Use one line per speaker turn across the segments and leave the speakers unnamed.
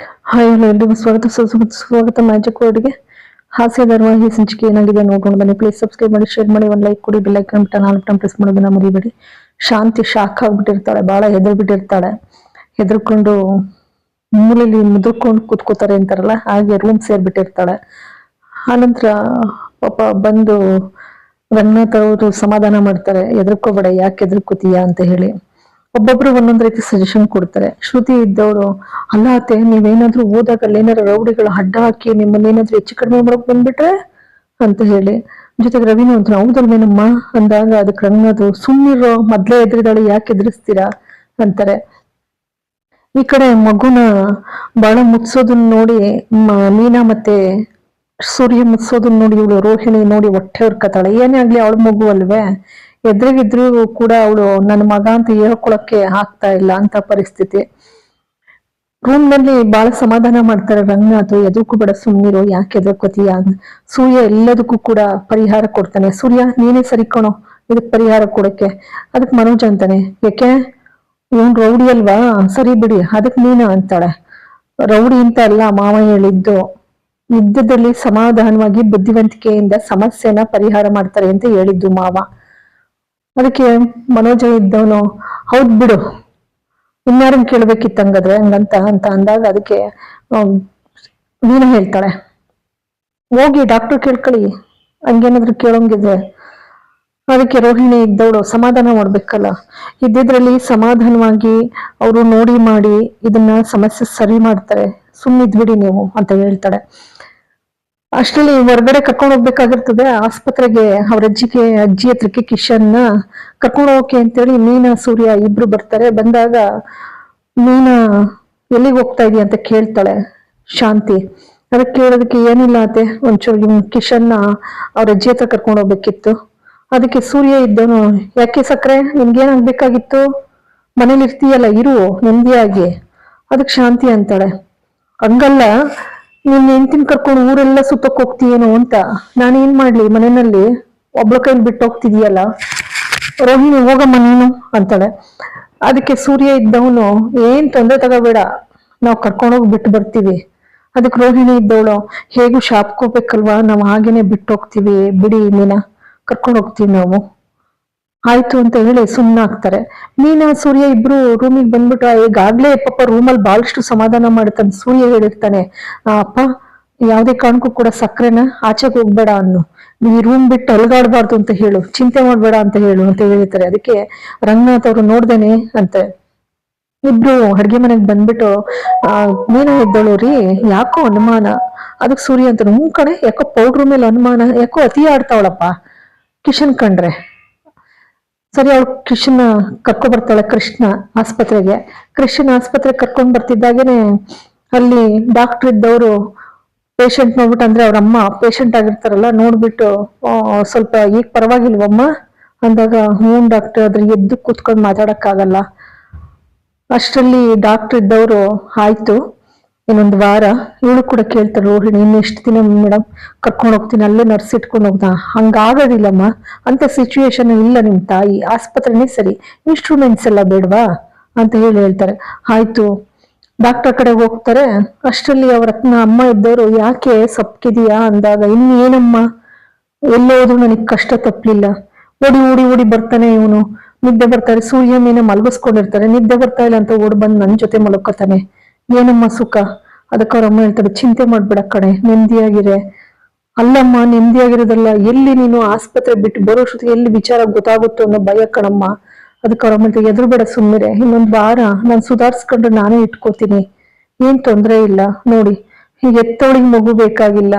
Hi, hello, ಎಲ್ರಿಗೂ ಸ್ವಾಗತ. ಸ್ವಾಗತ ಮ್ಯಾಜಿಕ್ ವರ್ಡ್ಗೆ ಹಾಸ್ಯ ಈ ಸಂಚಿಕೆ ಏನಾಗಿದೆ ನೋಡ್ಕೊಂಡು ಬನ್ನಿ. ಪ್ಲೀಸ್ ಸಬ್ಸ್ಕ್ರೈಬ್ ಮಾಡಿ ಶೇರ್ ಮಾಡಿ, ಒಂದು ಲೈಕ್ ಕೊಡಿ bell icon button all press ಮಾಡೋದನ್ನ ಮರಿಬೇಡಿ ಶಾಂತಿ ಶಾಖ ಆಗ್ಬಿಟ್ಟಿರ್ತಾಳೆ ಬಹಳ ಹೆದರ್ಬಿಟ್ಟಿರ್ತಾಳೆ. ಹೆದರ್ಕೊಂಡು ಮೂಲೆಯಲ್ಲಿ ಮುದುರ್ಕೊಂಡು ಕೂತ್ಕೋತಾರೆ ಅಂತಾರಲ್ಲ, ಹಾಗೆ ರೂಮ್ ಸೇರ್ಬಿಟ್ಟಿರ್ತಾಳೆ. ಆನಂತರ ಪಾಪ ಬಂದು ರಂಗನಾಥ್ ಅವರು ಸಮಾಧಾನ ಮಾಡ್ತಾರೆ, ಹೆದರ್ಕೋಬೇಡ, ಯಾಕೆ ಹೆದರ್ಕೋತೀಯಾ ಅಂತ ಹೇಳಿ. ಒಬ್ಬೊಬ್ರು ಒಂದೊಂದ್ ರೀತಿ ಸಜೆಷನ್ ಕೊಡ್ತಾರೆ. ಶ್ರುತಿ ಇದ್ದವರು ಅಲ್ಲ ಅತ್ತೆ ನೀವೇನಾದ್ರೂ ಹೋದಾಗ ಅಲ್ಲೇನಾದ್ರು ರೌಡಿಗಳು ಅಡ್ಡ ಹಾಕಿ ನಿಮ್ಮನ್ನೇನಾದ್ರೂ ಹೆಚ್ಚು ಕಡಿಮೆ ಮಾಡಕ್ ಬಂದ್ಬಿಟ್ರೆ ಅಂತ ಹೇಳಿ. ಜೊತೆಗೆ ರವಿನೂ ಅಂತ ಹೌದಲ್ವೇನಮ್ಮ ಅಂದಾಗ ಅದಕ್ಕೆ ಕಣ್ಣದು ಸುಮ್ಮನಿರೋ ಮೊದ್ಲೇ ಎದುರಿದಾಳೆ, ಯಾಕೆ ಎದುರಿಸ್ತೀರಾ? ಅಂತಾರೆ. ಈ ಕಡೆ ಮಗುನ ಬಹಳ ಮುತ್ಸೋದನ್ನ ನೋಡಿ ಮೀನಾ ಮತ್ತೆ ಸೂರ್ಯ ಮುತ್ಸೋದನ್ನ ನೋಡಿ, ಇವಳು ರೋಹಿಣಿ ನೋಡಿ ಹೊಟ್ಟೆ ಹೊರ್ಕತಾಳೆ. ಏನೇ ಆಗ್ಲಿ ಅವಳ ಮಗು ಅಲ್ವೇ? ಎದ್ರಿಗಿದ್ರು ಕೂಡ ಅವಳು, ನನ್ನ ಮಗ ಅಂತ ಹೇಳ್ಕೊಳಕ್ಕೆ ಆಗ್ತಾ ಇಲ್ಲ ಅಂತ ಪರಿಸ್ಥಿತಿ. ರೂಮ್ನಲ್ಲಿ ಬಹಳ ಸಮಾಧಾನ ಮಾಡ್ತಾರೆ ರಂಗನಾಥ್. ಎದಕ್ಕೂ ಬೇಡ ಸುಮ್ಮನಿರೋ ಯಾಕೆ ಎದರ್ಕೋತೀಯ. ಸೂರ್ಯ ಎಲ್ಲದಕ್ಕೂ ಕೂಡ ಪರಿಹಾರ ಕೊಡ್ತಾನೆ. ಸೂರ್ಯ, ನೀನೇ ಸರಿ ಕಣೋ ಇದಕ್ ಪರಿಹಾರ ಕೊಡಕ್ಕೆ. ಅದಕ್ ಮನೋಜ್ ಅಂತಾನೆ, ಯಾಕೆ? ಇವನ್ ರೌಡಿ ಅಲ್ವಾ? ಸರಿ ಬಿಡಿ ಅದಕ್ ನೀನು ಅಂತಾಳೆ. ರೌಡಿ ಅಂತ ಅಲ್ಲ, ಮಾವ ಹೇಳಿದ್ದು. ಯುದ್ಧದಲ್ಲಿ ಸಮಾಧಾನವಾಗಿ ಬುದ್ಧಿವಂತಿಕೆಯಿಂದ ಸಮಸ್ಯೆನ ಪರಿಹಾರ ಮಾಡ್ತಾರೆ ಅಂತ ಹೇಳಿದ್ದು ಮಾವ. ಅದಕ್ಕೆ ಮನೋಜ ಇದ್ದವನು, ಹೌದ್ ಬಿಡು. ಇನ್ಯಾರನ್ ಕೇಳ್ಬೇಕಿತ್ತು ಹಂಗಾದ್ರೆ ಹಂಗಂತ ಅಂತ ಅಂದಾಗ ಅದಕ್ಕೆ ನೀನು ಹೇಳ್ತಾಳೆ. ಹೋಗಿ ಡಾಕ್ಟರ್ ಕೇಳ್ಕೊಳ್ಳಿ ಹಂಗೇನಾದ್ರು ಕೇಳೋಂಗಿದ್ರೆ ಅದಕ್ಕೆ ರೋಹಿಣಿ ಇದ್ದವಳು ಸಮಾಧಾನ ಮಾಡ್ಬೇಕಲ್ಲ. ಇದ್ದಿದ್ರಲ್ಲಿ ಸಮಾಧಾನವಾಗಿ ಅವರು ನೋಡಿ ಮಾಡಿ ಇದನ್ನ ಸಮಸ್ಯೆ ಸರಿ ಮಾಡ್ತಾರೆ. ಸುಮ್ಮನಿದ್ಬಿಡಿ ನೀವು, ಅಂತ ಹೇಳ್ತಾಳೆ. ಅಷ್ಟರಲ್ಲಿ ಹೊರಗಡೆ ಕರ್ಕೊಂಡು ಹೋಗ್ಬೇಕಾಗಿರ್ತದೆ. ಆಸ್ಪತ್ರೆಗೆ ಅವ್ರ ಅಜ್ಜಿಗೆ, ಅಜ್ಜಿ ಹತ್ರಕ್ಕೆ ಕಿಶನ್ನ ಕರ್ಕೊಂಡು ಹೋಗಕ್ಕೆ ಅಂತೇಳಿ ಮೀನಾ, ಸೂರ್ಯ ಇಬ್ರು ಬರ್ತಾರೆ. ಬಂದಾಗ ಮೀನಾ ಎಲ್ಲಿಗೆ ಹೋಗ್ತಾ ಇದೀಯ ಅಂತ ಕೇಳ್ತಾಳೆ ಶಾಂತಿ. ಅದಕ್ಕೆ ಕೇಳೋದಕ್ಕೆ ಏನಿಲ್ಲ ಅತ್ತೆ. ಒಂಚೂರು ಕಿಶನ್ ಕಿಶನ್ನ ಅವ್ರ ಅಜ್ಜಿ ಹತ್ರ ಕರ್ಕೊಂಡು ಹೋಗ್ಬೇಕಿತ್ತು. ಅದಕ್ಕೆ ಸೂರ್ಯ ಇದ್ದವನು ಯಾಕೆ ಸಕ್ಕರೆ ನಿನ್ಗೇನಾಗ್ಬೇಕಾಗಿತ್ತು ಮನೇಲಿ ಇರ್ತೀಯಲ್ಲ ಇರು, ನೆಮ್ಮದಿಯಾಗಿ. ಅದಕ್ಕೆ ಶಾಂತಿ ಅಂತಾಳೆ. ಹಂಗಲ್ಲ ನಿನ್ ಹೆಂಡತಿನ ಕರ್ಕೊಂಡು ಊರೆಲ್ಲ ಸುತ್ತಕ್ ಹೋಗ್ತೀಯೇನೋ ಅಂತ. ನಾನೇನ್ ಮಾಡ್ಲಿ? ಮನೆಯಲ್ಲಿ ಒಬ್ಳ ಕೈಲಿ ಬಿಟ್ಟು ಹೋಗ್ತಿದೀಯಲ್ಲ? ರೋಹಿಣಿ, ಹೋಗಮ್ಮ ನೀನು ಅಂತಾಳೆ. ಅದಕ್ಕೆ ಸೂರ್ಯ ಇದ್ದವನು, ಏನ್ ತೊಂದರೆ ತಗೋಬೇಡ. ನಾವು ಕರ್ಕೊಂಡೋಗಿ ಬಿಟ್ಟು ಬರ್ತೀವಿ. ಅದಕ್ಕೆ ರೋಹಿಣಿ ಇದ್ದವಳು, ಹೇಗೂ ಶಾಪ್ಕೋಬೇಕಲ್ವಾ ನಾವು ಹಾಗೇನೆ ಬಿಟ್ಟು ಹೋಗ್ತೀವಿ. ಬಿಡಿ, ನೀನ ಕರ್ಕೊಂಡು ಹೋಗ್ತೀವಿ ನಾವು. ಆಯ್ತು ಅಂತ ಹೇಳಿ ಸುಮ್ಮನಾಗ್ತಾರೆ ಮೀನಾ ಸೂರ್ಯ ಇಬ್ರು ರೂಮಿಗೆ ಬಂದ್ಬಿಟ್ಟು ಈಗಾಗ್ಲೇ ಪಾಪ ರೂಮಲ್ಲಿ ಬಹಳಷ್ಟು ಸಮಾಧಾನ ಮಾಡುತ್ತಾನೆ ಸೂರ್ಯ ಹೇಳಿರ್ತಾನೆ ಅಪ್ಪ, ಯಾವ್ದೇ ಕಾರಣಕ್ಕೂ ಕೂಡ ಸಕ್ಕರೆನ ಆಚೆಗೆ ಹೋಗ್ಬೇಡ ಅನ್ನು. ಈ ರೂಮ್ ಬಿಟ್ಟು ಅಲ್ಗಾಡ್ಬಾರ್ದು ಅಂತ ಹೇಳು. ಚಿಂತೆ ಮಾಡ್ಬೇಡ ಅಂತ ಹೇಳು ಅಂತ ಹೇಳಿರ್ತಾರೆ. ಅದಕ್ಕೆ ರಂಗನಾಥ್ ಅವರು ನೋಡ್ದೇನೆ ಅಂತೆ. ಇಬ್ರು ಅಡ್ಗೆ ಮನೆಗೆ ಬಂದ್ಬಿಟ್ಟು, ಆ ಮೀನಾ ಇದ್ದಳು ರೀ. ಯಾಕೋ ಅನುಮಾನ? ಅದಕ್ಕೆ ಸೂರ್ಯ ಅಂತ ಹ್ಞೂ ಕಣೆ, ಯಾಕೋ ಪೌಡ್ರ್ ಮೇಲೆ ಅನುಮಾನ, ಯಾಕೋ ಅತಿ ಆಡ್ತಾವಳಪ್ಪ. ಕಿಶನ್ ಕಂಡ್ರೆ. ಸರಿ ಅವಳು ಕೃಷ್ಣ ಕರ್ಕೊಂಡ್ ಬರ್ತಾಳೆ, ಕೃಷ್ಣ ಆಸ್ಪತ್ರೆಗೆ. ಕೃಷ್ಣ ಆಸ್ಪತ್ರೆಗೆ ಕರ್ಕೊಂಡ್ ಬರ್ತಿದ್ದಾಗೇನೆ ಅಲ್ಲಿ ಡಾಕ್ಟರ್ ಇದ್ದವರು ಪೇಷಂಟ್ ನೋಡ್ಬಿಟ್ಟು ಅಂದ್ರೆ ಅವ್ರ ಅಮ್ಮ ಪೇಷಂಟ್ ಆಗಿರ್ತಾರಲ್ಲ, ನೋಡ್ಬಿಟ್ಟು ಸ್ವಲ್ಪ ಈಗ ಪರವಾಗಿಲ್ವಮ್ಮ? ಅಂದಾಗ, ಹ್ಞೂ ಡಾಕ್ಟರ್ ಅದ್ರ ಎದ್ದು ಕೂತ್ಕೊಂಡು ಮಾತಾಡಕ್ಕಾಗಲ್ಲ. ಅಷ್ಟರಲ್ಲಿ ಡಾಕ್ಟರ್ ಇದ್ದವರು, ಆಯ್ತು ಇನ್ನೊಂದು ವಾರ ಇವಳು ಕೂಡ ಕೇಳ್ತಾರೆ ರೋಹಿಣಿ ಇನ್ನು ಎಷ್ಟು ದಿನ ಮೇಡಮ್ ಕರ್ಕೊಂಡು ಹೋಗ್ತೀನಿ, ಅಲ್ಲೇ ನರ್ಸ್ ಇಟ್ಕೊಂಡು ಹೋಗ್ದ. ಹಂಗಾಗೋದಿಲ್ಲಮ್ಮ. ಅಂತ ಸಿಚುವೇಶನ್ ಇಲ್ಲ ನಿಮ್ಮ ತಾಯಿ. ಆಸ್ಪತ್ರೆನೇ ಸರಿ. ಇನ್ಸ್ಟ್ರೂಮೆಂಟ್ಸ್ ಎಲ್ಲ ಬೇಡವಾ? ಅಂತ ಹೇಳಿ ಹೇಳ್ತಾರೆ. ಆಯ್ತು. ಡಾಕ್ಟರ್ ಕಡೆ ಹೋಗ್ತಾರೆ. ಅಷ್ಟರಲ್ಲಿ ಅವ್ರ ಅತ್ನ, ಅಮ್ಮ ಇದ್ದವರು, ಯಾಕೆ ಸಪ್ಕಿದೀಯಾ? ಅಂದಾಗ, ಇನ್ನು ಏನಮ್ಮ? ಎಲ್ಲೋದ್ರು ನನಗೆ ಕಷ್ಟ ತಪ್ಪಲಿಲ್ಲ ಓಡಿ ಓಡಿ ಓಡಿ ಬರ್ತಾನೆ ಇವನು. ನಿದ್ದೆ ಬರ್ತಾರೆ ಸೂರ್ಯ ಮೀನ ಮಲಗಿಸ್ಕೊಂಡಿರ್ತಾರೆ. ನಿದ್ದೆ ಬರ್ತಾ ಇಲ್ಲ ಅಂತ ಓಡ್ ಬಂದು ನನ್ನ ಜೊತೆ ಮಲಗ್ಕೋತಾನೆ. ಏನಮ್ಮ ಸುಖ? ಅದಕ್ಕೆ ಅವ್ರ ಅಮ್ಮ ಹೇಳ್ತಾರೆ, ಚಿಂತೆ ಮಾಡ್ಬೇಡ ಕಣೆ, ನೆಮ್ಮದಿಯಾಗಿರೆ. ಅಲ್ಲಮ್ಮ, ನೆಮ್ಮದಿಯಾಗಿರೋದಲ್ಲ, ಎಲ್ಲಿ ನೀನು ಆಸ್ಪತ್ರೆ ಬಿಟ್ಟು ಬರೋ ಅಷ್ಟೊತ್ತಿಗೆ ಎಲ್ಲಿ ವಿಚಾರ ಗೊತ್ತಾಗುತ್ತೋ ಅನ್ನೋ ಭಯ ಕಣಮ್ಮ. ಅದಕ್ಕೆ ಅವ್ರ ಅಮ್ಮ ಹೇಳ್ತಾರೆ ಎದುರು ಬೇಡ ಸುಮ್ಮನೆ ಇನ್ನೊಂದ್ ವಾರ ನಾನು ಸುಧಾರಿಸ್ಕೊಂಡು ನಾನೇ ಇಟ್ಕೋತೀನಿ, ಏನ್ ತೊಂದ್ರೆ ಇಲ್ಲ, ನೋಡಿ ಎತ್ತವಳಿಗೆ ಮಗು ಬೇಕಾಗಿಲ್ಲ,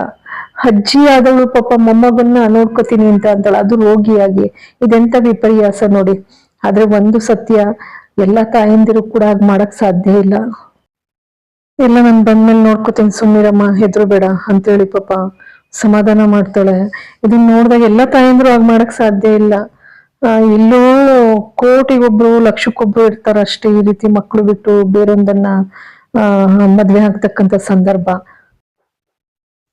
ಅಜ್ಜಿ ಆದವಳು ಪಾಪ ಮೊಮ್ಮಗನ್ನ ನೋಡ್ಕೋತೀನಿ ಅಂತ ಅಂತಾಳೆ, ಅದು ರೋಗಿಯಾಗಿ, ಇದೆಂತ ವಿಪರ್ಯಾಸ ನೋಡಿ. ಆದ್ರೆ ಒಂದು ಸತ್ಯ, ಎಲ್ಲ ತಾಯಂದಿರು ಕೂಡ ಹಾಗೆ ಮಾಡಕ್ ಸಾಧ್ಯ ಇಲ್ಲ. ಎಲ್ಲ ನಾನು ಬಂದ್ಮೇಲೆ ನೋಡ್ಕೋತೀನಿ ಸುಮ್ಮನಿರಮ್ಮ ಹೆದ್ರು ಬೇಡ ಅಂತೇಳಿ ಪಾಪ ಸಮಾಧಾನ ಮಾಡ್ತಾಳೆ. ಇದನ್ನ ನೋಡಿದಾಗ ಎಲ್ಲ ತಾಯಂದ್ರು ಹಾಗೆ ಮಾಡಕ್ ಸಾಧ್ಯ ಇಲ್ಲ. ಎಲ್ಲೋ ಕೋಟಿಗೊಬ್ರು, ಲಕ್ಷಕ್ಕೊಬ್ರು ಇರ್ತಾರ ಅಷ್ಟೇ ಈ ರೀತಿ ಮಕ್ಕಳು ಬಿಟ್ಟು ಬೇರೊಂದನ್ನ ಮದ್ವೆ ಆಗ್ತಕ್ಕಂತ ಸಂದರ್ಭ.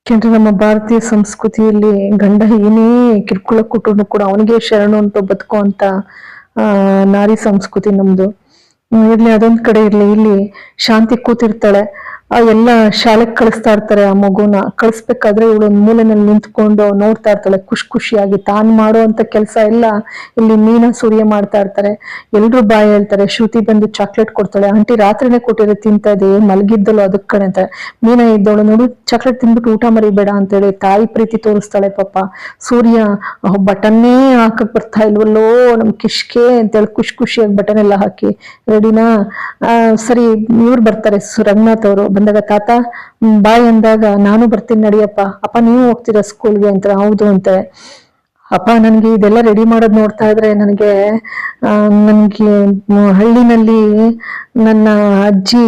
ಯಾಕೆಂದ್ರೆ ನಮ್ಮ ಭಾರತೀಯ ಸಂಸ್ಕೃತಿಯಲ್ಲಿ ಗಂಡ ಏನೇ ಕಿರ್ಕುಳ ಕೊಟ್ಟರು ಕೂಡ ಅವನಿಗೆ ಶರಣು ಅಂತ ಬದುಕೋ ಅಂತ ಆ, ನಾರಿ ಸಂಸ್ಕೃತಿ ನಮ್ದು. ಇರ್ಲಿ ಅದೊಂದ್ ಕಡೆ ಇರ್ಲಿ ಇಲ್ಲಿ ಶಾಂತಿ ಕೂತಿರ್ತಾಳೆ. ಎಲ್ಲ ಶಾಲೆಗೆ ಕಳಿಸ್ತಾ ಇರ್ತಾರೆ ಆ ಮಗುನ. ಕಳಿಸ್ಬೇಕಾದ್ರೆ ಇವಳು ಒಂದ್ ಮೂಲೆನಲ್ಲಿ ನಿಂತ್ಕೊಂಡು ನೋಡ್ತಾ ಇರ್ತಾಳೆ, ಖುಷಿ ಖುಷಿಯಾಗಿ ತಾನು ಮಾಡುವಂತ ಕೆಲಸ ಎಲ್ಲ ಇಲ್ಲಿ ಮೀನಾ ಸೂರ್ಯ ಮಾಡ್ತಾ ಇರ್ತಾರೆ. ಎಲ್ರು ಬಾಯಿ ಹೇಳ್ತಾರೆ, ಶ್ರುತಿ ಬಂದು ಚಾಕ್ಲೇಟ್ ಕೊಡ್ತಾಳೆ, ಆಂಟಿ ರಾತ್ರಿನೇ ಕೊಟ್ಟಿರೋ ತಿಂತಾ ಇದೆ ಮಲಗಿದ್ದಲು ಅದಕ್ ಕಣೆ ಅಂತ. ಮೀನಾ ಇದ್ದವಳು, ನೋಡು, ಚಾಕ್ಲೇಟ್ ತಿಂದ್ಬಿಟ್ಟು ಊಟ ಮರಿಬೇಡ ಅಂತೇಳಿ ತಾಯಿ ಪ್ರೀತಿ ತೋರಿಸ್ತಾಳೆ ಪಾಪ. ಸೂರ್ಯ ಬಟನ್ನೇ ಹಾಕಕ್ ಬರ್ತಾ ಇಲ್ವಲ್ಲೋ, ನಮ್ ಕಿಶ್ಕೆ ಅಂತೇಳಿ ಖುಷಿ ಖುಷಿಯಾಗಿ ಬಟನ್ ಎಲ್ಲ ಹಾಕಿ, ರೆಡಿನಾ? ಸರಿ, ಇವ್ರು ಬರ್ತಾರೆ ರಂಗನಾಥ್ ಅವರು. ಬಂದಾಗ, ತಾತ ಬಾಯ್ ಅಂದಾಗ ನಾನು ಬರ್ತೀನಿ ನಡಿಯಪ್ಪ. ಅಪ್ಪ, ನೀವು ಹೋಗ್ತೀರಾ ಸ್ಕೂಲ್ಗೆ? ಅಂತ, ಹೌದು ಅಂತೆ ಅಪ್ಪ, ನನಗೆ ಇದೆಲ್ಲ ರೆಡಿ ಮಾಡೋದ್ ನೋಡ್ತಾ ಇದ್ರೆ ನನಗೆ ನನಗೆ ಹಳ್ಳಿನಲ್ಲಿ ನನ್ನ ಅಜ್ಜಿ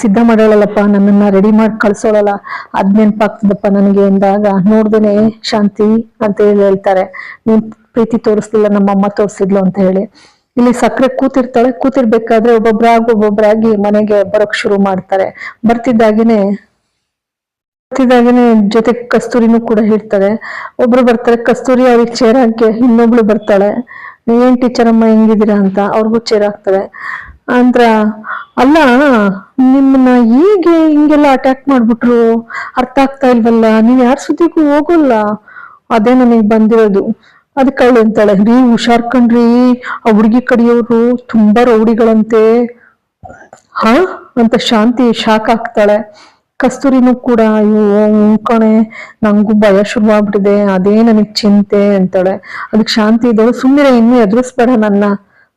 ಸಿದ್ಧ ಮಾಡೋಳಲ್ಲಪ್ಪ ನನ್ನನ್ನ ರೆಡಿ ಮಾಡಿ ಕಳ್ಸೋಳಲ್ಲ. ಅದ್ ನೆನ್ಪಾಗ್ತದಪ್ಪ ನನಗೆ ಅಂದಾಗ ನೋಡ್ದೇನೆ ಶಾಂತಿ ಅಂತ ಹೇಳಿ ಹೇಳ್ತಾರೆ. ನೀನ್ ಪ್ರೀತಿ ತೋರಿಸ್ಲಿಲ್ಲ ನಮ್ಮ ಅಮ್ಮ ತೋರಿಸಿದ್ಲು ಅಂತ ಹೇಳಿ. ಇಲ್ಲಿ ಸಕ್ಕರೆ ಕೂತಿರ್ತಾಳೆ, ಕೂತಿರ್ಬೇಕಾದ್ರೆ ಒಬ್ಬೊಬ್ರಾಗಿ ಒಬ್ಬೊಬ್ರಾಗಿ ಮನೆಗೆ ಬರೋಕ್ ಶುರು ಮಾಡ್ತಾರೆ. ಬರ್ತಿದ್ದಾಗಿನೇ, ಬರ್ತಿದ್ದಾಗೇನೆ ಜೊತೆ ಕಸ್ತೂರಿನೂ ಕೂಡ ಹೇಳ್ತಾರೆ. ಒಬ್ರು ಬರ್ತಾರೆ, ಕಸ್ತೂರಿ ಅವ್ರಿಗೆ ಚೇರ್ ಹಾಕಿ ಇನ್ನೊಬ್ಳು ಬರ್ತಾಳೆ. ಏನ್ ಟೀಚರ್ ಅಮ್ಮ, ಹೆಂಗಿದ್ದೀರಾ ಅಂತ? ಅವ್ರಿಗೂ ಚೇರ್ ಹಾಕ್ತಾರೆ. ಅಂದ್ರ, ಅಲ್ಲ, ನಿಮ್ಮನ್ನ ಹೀಗೆ ಹಿಂಗೆಲ್ಲ ಅಟ್ಯಾಕ್ ಮಾಡ್ಬಿಟ್ರು? ಅರ್ಥ ಆಗ್ತಾ ಇಲ್ವಲ್ಲ? ನೀವ್ ಯಾರ ಸುದ್ದಿಗೂ ಹೋಗಲ್ಲ? ಅದೇ ನನಗ್ ಬಂದಿರೋದು. ಅದಕ್ಕೆ ಅವಳು ಅಂತಾಳೆ, ರೀ, ಹುಷಾರ್ ಕಣ್ರಿ, ಆ ಹುಡುಗಿ ಕಡಿಯೋರು ತುಂಬಾ ರೌಡಿಗಳಂತೆ. ಹಾ? ಅಂತ ಶಾಂತಿ ಶಾಕ್ ಆಗ್ತಾಳೆ. ಕಸ್ತೂರಿನೂ ಕೂಡ, ಅಯ್ಯೋ ಉಂಕಣೆ ಕಣೆ, ನಂಗೂ ಭಯ ಶುರುವಾಗ್ಬಿಟ್ಟಿದೆ, ಅದೇ ನನಗೆ ಚಿಂತೆ, ಅಂತಾಳೆ. ಅದಕ್ಕೆ ಶಾಂತಿ ಇದ್ದವಳು ಸುಮ್ಮನೆ ಇನ್ನೂ ಎದುರಿಸ್ಬೇಡ ನನ್ನ,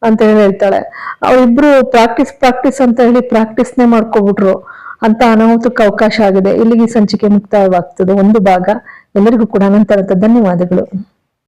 ಅಂತ ಹೇಳಿ ಹೇಳ್ತಾಳೆ. ಅವರಿಬ್ರು ಪ್ರಾಕ್ಟೀಸ್ ಪ್ರಾಕ್ಟೀಸ್ ಅಂತ ಹೇಳಿ ಪ್ರಾಕ್ಟೀಸ್ನೇ ಮಾಡ್ಕೊಬಿಟ್ರು. ಅಂತ ಅನಾಹುತಕ್ಕೆ ಅವಕಾಶ ಆಗಿದೆ. ಇಲ್ಲಿಗೆ ಸಂಚಿಕೆ ಮುಕ್ತಾಯವಾಗ್ತದೆ. ಒಂದು ಭಾಗ. ಎಲ್ಲರಿಗೂ ಕೂಡ ಅನಂತರದ ಧನ್ಯವಾದಗಳು.